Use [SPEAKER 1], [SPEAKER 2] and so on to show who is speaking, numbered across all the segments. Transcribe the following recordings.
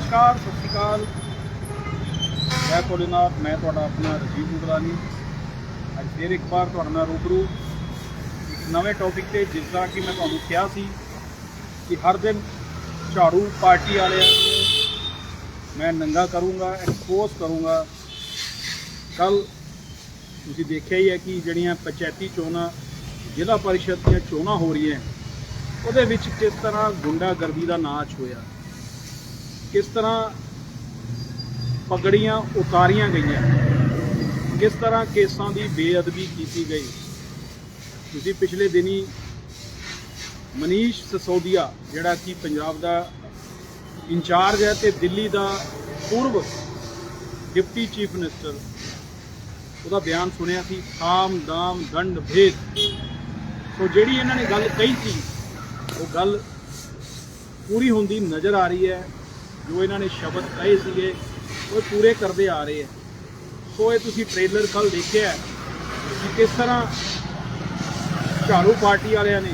[SPEAKER 1] ਨਮਸਕਾਰ, ਸਤਿ ਸ਼੍ਰੀ ਅਕਾਲ। ਮੈਂ ਭੋਲੇਨਾਥ ਮੈਂ ਤੁਹਾਡਾ ਆਪਣਾ ਰਜੀਵ ਮੁਗਲਾਨੀ ਅੱਜ ਫਿਰ ਇੱਕ ਵਾਰ ਤੁਹਾਡੇ ਨਾਲ ਰੂਬਰੂ। ਇੱਕ ਨਵੇਂ ਟੌਪਿਕ ਤੇ, ਜਿਸ ਤਰ੍ਹਾਂ ਕਿ ਮੈਂ ਤੁਹਾਨੂੰ ਕਿਹਾ ਸੀ ਕਿ ਹਰ ਦਿਨ ਝਾੜੂ ਪਾਰਟੀ ਵਾਲਿਆਂ ਨੂੰ ਮੈਂ ਨੰਗਾ ਕਰੂੰਗਾ ਐਕਸਪੋਜ਼ ਕਰੂੰਗਾ। ਕੱਲ ਤੁਸੀਂ ਦੇਖਿਆ ਹੀ ਹੈ ਕਿ ਜਿਹੜੀਆਂ ਪੰਚਾਇਤੀ ਚੋਣਾਂ, ਜ਼ਿਲ੍ਹਾ ਪਰਿਸ਼ਦ ਦੀਆਂ ਚੋਣਾਂ ਹੋ ਰਹੀਆਂ, ਉਹਦੇ ਵਿੱਚ ਕਿਸ ਤਰ੍ਹਾਂ ਗੁੰਡਾਗਰਦੀ ਦਾ ਨਾਚ ਹੋਇਆ? ਕਿਸ ਤਰ੍ਹਾਂ ਪਗੜੀਆਂ ਉਤਾਰੀਆਂ ਗਈਆਂ? ਕਿਸ ਤਰ੍ਹਾਂ ਕੇਸਾਂ ਦੀ ਬੇਅਦਬੀ ਕੀਤੀ ਗਈ? ਤੁਸੀਂ ਪਿਛਲੇ ਦਿਨੀ ਮਨੀਸ਼ ਸਸੋਦੀਆ, ਜਿਹੜਾ ਕਿ ਪੰਜਾਬ ਦਾ ਇੰਚਾਰਜ ਹੈ ਤੇ ਦਿੱਲੀ ਦਾ ਪੂਰਵ ਡਿਪਟੀ ਚੀਫ ਮਿਨਿਸਟਰ, ਉਹਦਾ ਬਿਆਨ ਸੁਣਿਆ ਸੀ, ਖਾਮ, ਦਾਮ, ਦੰਡ, ਭੇਦ। ਸੋ ਜਿਹੜੀ ਇਹਨਾਂ ਨੇ ਗੱਲ ਕਹੀ ਸੀ, ਉਹ ਗੱਲ ਪੂਰੀ ਹੁੰਦੀ ਨਜ਼ਰ ਆ ਰਹੀ ਹੈ। ਜੋ ਇਹਨਾਂ ਨੇ ਸ਼ਬਦ ਕਹੇ ਸੀਗੇ, ਉਹ ਪੂਰੇ ਕਰਦੇ ਆ ਰਹੇ ਹੈ ਸੋ ਇਹ ਤੁਸੀਂ ਟ੍ਰੇਲਰ ਕੱਲ ਦੇਖਿਆ ਕਿ ਕਿਸ ਤਰ੍ਹਾਂ ਝਾੜੂ ਪਾਰਟੀ ਵਾਲਿਆਂ ਨੇ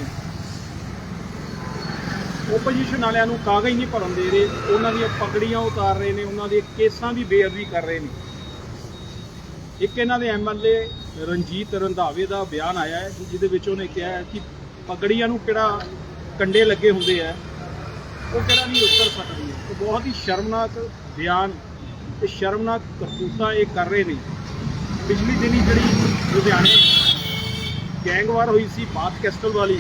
[SPEAKER 1] ਓਪੋਜੀਸ਼ਨ ਵਾਲਿਆਂ ਨੂੰ ਕਾਗਜ਼ ਨਹੀਂ ਭਰਨ ਦੇ ਰਹੇ, ਉਹਨਾਂ ਦੀਆਂ ਪਕੜੀਆਂ ਉਤਾਰ ਰਹੇ ਨੇ, ਉਹਨਾਂ ਦੇ ਕੇਸਾਂ ਦੀ ਬੇਅਦਬੀ ਕਰ ਰਹੇ ਨੇ। ਇੱਕ ਇਹਨਾਂ ਦੇ ਐਮਐਲਏ ਰਣਜੀਤ ਰੰਧਾਵੇ ਦਾ ਬਿਆਨ ਆਇਆ ਹੈ, ਜਿਹਦੇ ਵਿੱਚ ਉਹਨੇ ਕਿਹਾ ਹੈ ਕਿ ਪਗੜੀਆਂ ਨੂੰ ਕਿਹੜਾ ਕੰਡੇ ਲੱਗੇ ਹੁੰਦੇ ਆ ਉਹ ਜਿਹੜਾ ਨਹੀਂ ਉਤਰ ਸਕਦੀ ਹੈ ਬਹੁਤ ਹੀ ਸ਼ਰਮਨਾਕ ਬਿਆਨ ਤੇ ਸ਼ਰਮਨਾਕ ਕਰਤੂਤਾਂ ਇਹ ਕਰ ਰਹੇ ਨੇ। ਪਿਛਲੀ ਦਿਨੀ ਜਿਹੜੀ ਲੁਧਿਆਣੇ ਗੈਂਗਵਾਰ ਹੋਈ ਸੀ ਬਾਤ ਕੈਸਟਲ ਵਾਲੀ,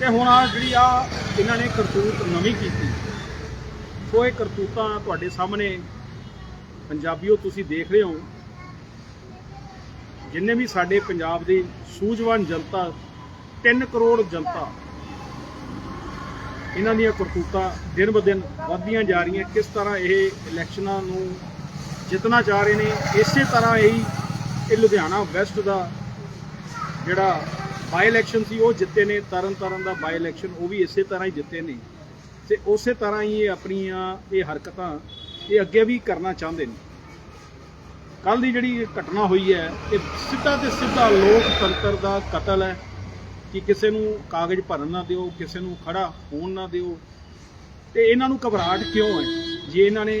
[SPEAKER 1] ਤੇ ਹੁਣ ਆ ਜਿਹੜੀ ਆ ਇਹਨਾਂ ਨੇ ਕਰਤੂਤ ਨਵੀਂ ਕੀਤੀ। ਸੋ ਇਹ ਕਰਤੂਤਾਂ ਤੁਹਾਡੇ ਸਾਹਮਣੇ ਪੰਜਾਬੀਓ ਤੁਸੀਂ ਦੇਖ ਰਹੇ ਹੋ। ਜਿੰਨੇ ਵੀ ਸਾਡੇ ਪੰਜਾਬ ਦੀ ਸੂਝਵਾਨ ਜਨਤਾ 3 ਕਰੋੜ ਜਨਤਾ ਇਹਨਾਂ ਦੀਆਂ ਕਰਤੂਤਾਂ ਦਿਨ ਬ ਦਿਨ ਵੱਧਦੀਆਂ ਜਾ ਰਹੀਆਂ, ਕਿਸ ਤਰ੍ਹਾਂ ਇਹ ਇਲੈਕਸ਼ਨਾਂ ਨੂੰ ਜਿੱਤਣਾ ਚਾਹ ਰਹੇ ਨੇ, ਇਸੇ ਤਰ੍ਹਾਂ ਹੀ ਇਹ ਲੁਧਿਆਣਾ ਵੈਸਟ ਦਾ ਜਿਹੜਾ ਬਾਈ ਇਲੈਕਸ਼ਨ ਸੀ, ਉਹ ਜਿੱਤੇ ਨੇ, ਤਰਨ ਤਾਰਨ ਦਾ ਬਾਈ ਇਲੈਕਸ਼ਨ ਉਹ ਵੀ ਇਸੇ ਤਰ੍ਹਾਂ ਹੀ ਜਿੱਤੇ ਨੇ। ਤੇ ਉਸੇ ਤਰ੍ਹਾਂ ਹੀ ਇਹ ਆਪਣੀਆਂ ਇਹ ਹਰਕਤਾਂ ਇਹ ਅੱਗੇ ਵੀ ਕਰਨਾ ਚਾਹੁੰਦੇ ਨੇ। ਕੱਲ ਦੀ ਜਿਹੜੀ ਘਟਨਾ ਹੋਈ ਹੈ, ਇਹ ਸਿੱਧਾ ਤੇ ਸਿੱਧਾ ਲੋਕਤੰਤਰ ਦਾ ਕਤਲ ਹੈ। ਕਿ ਕਿਸੇ ਨੂੰ ਕਾਗਜ਼ ਭਰਨ ਨਾ ਦਿਓ, ਕਿਸੇ ਨੂੰ ਖੜਾ ਹੋਣ ਨਾ ਦਿਓ। ਤੇ ਇਹਨਾਂ ਨੂੰ ਘਬਰਾਹਟ ਕਿਉਂ ਹੈ? ਜੇ ਇਹਨਾਂ ਨੇ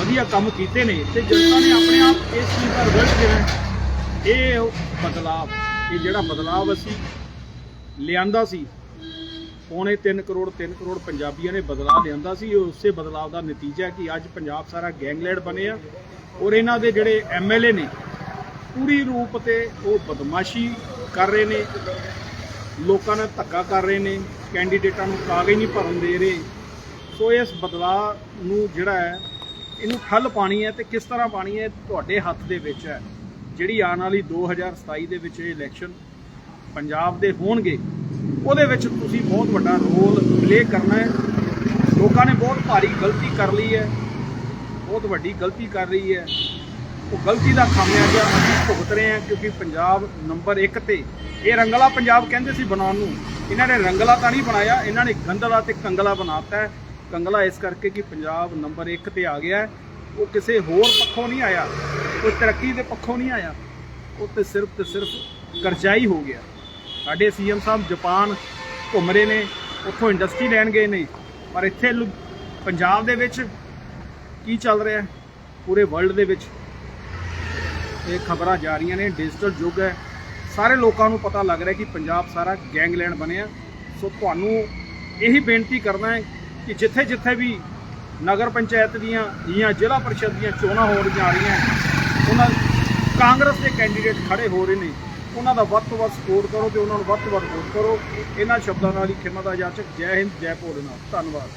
[SPEAKER 1] ਵਧੀਆ ਕੰਮ ਕੀਤੇ ਨੇ, ਤੇ ਜਨਤਾ ਨੇ ਆਪਣੇ ਆਪ ਇਸ ਚੀਜ਼ ਦਾ ਰਿਜ਼ਲਟ ਦੇਣਾ ਇਹ ਬਦਲਾਵ, ਇਹ ਜਿਹੜਾ ਬਦਲਾਵ ਅਸੀਂ ਲਿਆਂਦਾ ਸੀ, ਪੌਣੇ 3 ਕਰੋੜ 3 ਕਰੋੜ ਪੰਜਾਬੀਆਂ ਨੇ ਬਦਲਾਅ ਲਿਆਂਦਾ ਸੀ, ਇਹ ਉਸੇ ਬਦਲਾਅ ਦਾ ਨਤੀਜਾ ਕਿ ਅੱਜ ਪੰਜਾਬ ਸਾਰਾ ਗੈਂਗਲੈਂਡ ਆ ਔਰ ਇਹਨਾਂ ਦੇ ਜਿਹੜੇ ਐਮਐਲਏ ਨੇ, ਪੂਰੀ ਰੂਪ ਤੇ ਉਹ ਬਦਮਾਸ਼ੀ ਕਰ ਰਹੇ ਨੇ। ਲੋਕਾਂ ਨਾਲ ਧੱਕਾ ਕਰ ਰਹੇ ਨੇ। ਕੈਂਡੀਡੇਟਾਂ ਨੂੰ ਕਾਗਜ਼ ਨਹੀਂ ਭਰਨ ਦੇ ਰਹੇ। ਸੋ ਇਸ ਬਦਲਾਅ ਨੂੰ ਜਿਹੜਾ ਹੈ, ਇਹਨੂੰ ਠੱਲ ਪਾਣੀ ਹੈ ਤੇ ਕਿਸ ਤਰ੍ਹਾਂ ਪਾਣੀ ਹੈ, ਤੁਹਾਡੇ ਹੱਥ ਦੇ ਵਿੱਚ ਹੈ। ਜਿਹੜੀ ਆਉਣ ਵਾਲੀ 2027 ਦੇ ਵਿੱਚ ਇਹ ਇਲੈਕਸ਼ਨ ਪੰਜਾਬ ਦੇ ਹੋਣਗੇ, ਉਹਦੇ ਵਿੱਚ ਤੁਸੀਂ ਬਹੁਤ ਵੱਡਾ ਰੋਲ ਪਲੇ ਕਰਨਾ ਹੈ। ਲੋਕਾਂ ਨੇ ਬਹੁਤ ਭਾਰੀ ਗਲਤੀ ਕਰ ਲਈ ਹੈ। ਬਹੁਤ ਵੱਡੀ ਗਲਤੀ ਕਰ ਰਹੀ ਹੈ। ਉਹ ਗਲਤੀ ਦਾ ਖਾਮਿਆਜ਼ਾ ਅਸੀਂ ਭੁਗਤ ਰਹੇ ਹਾਂ ਕਿਉਂਕਿ ਪੰਜਾਬ ਨੰਬਰ 1 ਤੇ ਇਹ ਰੰਗਲਾ ਪੰਜਾਬ ਕਹਿੰਦੇ ਸੀ ਬਣਾਉਣ ਨੂੰ। ਇਹਨਾਂ ਨੇ ਰੰਗਲਾ ਤਾਂ ਨਹੀਂ ਬਣਾਇਆ, ਇਹਨਾਂ ਨੇ ਗੰਦਲਾ ਤੇ ਕੰਗਲਾ ਬਣਾਤਾ ਹੈ। ਕੰਗਲਾ ਇਸ ਕਰਕੇ ਕਿ ਪੰਜਾਬ ਨੰਬਰ 1 ਤੇ ਆ ਗਿਆ ਉਹ ਕਿਸੇ ਹੋਰ ਪੱਖੋਂ ਨਹੀਂ ਆਇਆ ਕੋਈ ਤਰੱਕੀ ਦੇ ਪੱਖੋਂ ਨਹੀਂ ਆਇਆ। ਉਹ ਤੇ ਸਿਰਫ ਤੇ ਸਿਰਫ ਕਰਜ਼ਾਈ ਹੋ ਗਿਆ। ਸਾਡੇ ਸੀਐਮ ਸਾਹਿਬ ਜਾਪਾਨ ਘੁੰਮ ਰਹੇ ਨੇ, ਉੱਥੋਂ ਇੰਡਸਟਰੀ ਲੈਣ ਗਏ ਨੇ, ਪਰ ਇੱਥੇ ਲੁ- ਪੰਜਾਬ ਦੇ ਵਿੱਚ ਕੀ ਚੱਲ ਰਿਹਾ ਪੂਰੇ ਵਰਲਡ ਦੇ ਵਿੱਚ ਇਹ ਖਬਰਾਂ ਜਾ ਰਹੀਆਂ ਨੇ ਡਿਜੀਟਲ ਯੁੱਗ ਹੈ। ਸਾਰੇ ਲੋਕਾਂ ਨੂੰ ਪਤਾ ਲੱਗ ਰਿਹਾ ਕਿ ਪੰਜਾਬ ਸਾਰਾ ਗੈਂਗਲੈਂਡ ਬਣਿਆ। ਸੋ ਤੁਹਾਨੂੰ ਇਹੀ ਬੇਨਤੀ ਕਰਨਾ ਹੈ ਕਿ ਜਿੱਥੇ ਜਿੱਥੇ ਵੀ ਨਗਰ ਪੰਚਾਇਤ ਦੀਆਂ ਜਾਂ ਜ਼ਿਲ੍ਹਾ ਪਰਿਸ਼ਦ ਦੀਆਂ ਚੋਣਾਂ ਹੋਣ ਜਾ ਰਹੀਆਂ ਉਹਨਾਂ ਕਾਂਗਰਸ ਦੇ ਕੈਂਡੀਡੇਟ ਖੜੇ ਹੋ ਰਹੇ ਨੇ। ਉਹਨਾਂ ਦਾ ਵੱਧ ਤੋਂ ਵੱਧ ਸਪੋਰਟ ਕਰੋ ਤੇ ਉਹਨਾਂ ਨੂੰ ਵੱਧ ਤੋਂ ਵੱਧ ਵੋਟ ਕਰੋ। ਇਹਨਾਂ ਸ਼ਬਦਾਂ ਨਾਲ ਹੀ ਖਿਮਤ ਦਾ ਜਾਚਕ। ਜੈ ਹਿੰਦ, ਜੈ ਭੋਲੇਨਾਥ। ਧੰਨਵਾਦ।